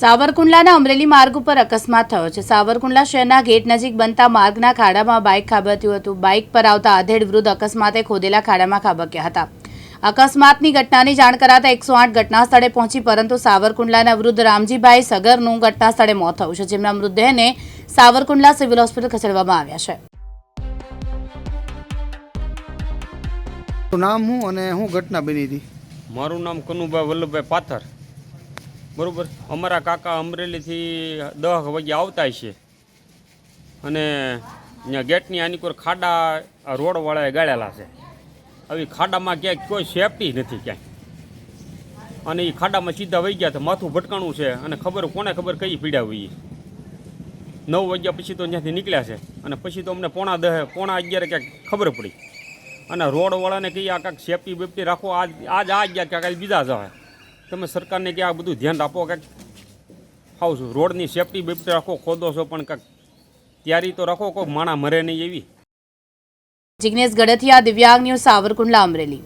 સાવરકુંડલાના અમરેલી માર્ગ ઉપર અકસ્માત થયો છે. સાવરકુંડલા શહેરના ગેટ નજીક બનતા માર્ગના ખાડામાં બાઇક ખાબક્યું હતું. બાઇક પર આવતા આધેડ વૃદ્ધ અકસ્માતે ખોદેલા ખાડામાં ખાબક્યા હતા. અકસ્માતની ઘટનાની જાણ કરાતા એકસો આઠ ઘટના સ્થળે પહોંચી પરંતુ સાવરકુંડલાના વૃદ્ધ રામજીભાઈ સગરનું ઘટના સ્થળે મોત થયું છે જેમના મૃતદેહને સાવરકુંડલા સિવિલ હોસ્પિટલ ખસેડવામાં આવ્યા છે. નામ હું અને શું ઘટના બની હતી? મારું નામ કનુભાઈ વલ્લભભાઈ પાથર. બરોબર? અમારા કાકા અમરેલીથી દહ વાગે આવતા છે. અને ત્યાં ગેટની આની કોઈ ખાડા રોડવાળાએ ગાળેલા છે. આવી ખાડામાં ક્યાંય કોઈ સેફટી નથી ક્યાંય. અને એ ખાડામાં સીધા વહી ગયા તો માથું ભટકાણું છે અને ખબર કોને ખબર કઈ પીડ્યા હોઈએ નવ વાગ્યા પછી તો ત્યાંથી નીકળ્યા છે. અને પછી તો અમને પોણા દહે, પોણા અગિયારે ક્યાંક ખબર પડી. અને રોડવાળાને કહીએ આ કાંઈક સેફટી બેફટી રાખો, આજ આજ આ ગયા ક્યાંક બીજા જવાય તમે સરકારને કે આ બધું ધ્યાન આપો કાંઈક છું રોડની સેફટી બેફટી રાખો, ખોદો છો પણ કંઈક તૈયારી તો રાખો, કોઈ માણા મરે નહીં એવી. જિગ્નેશ ગડથિયા દિવ્યાંગ ન્યૂઝ, સાવરકુંડલા, અમરેલી.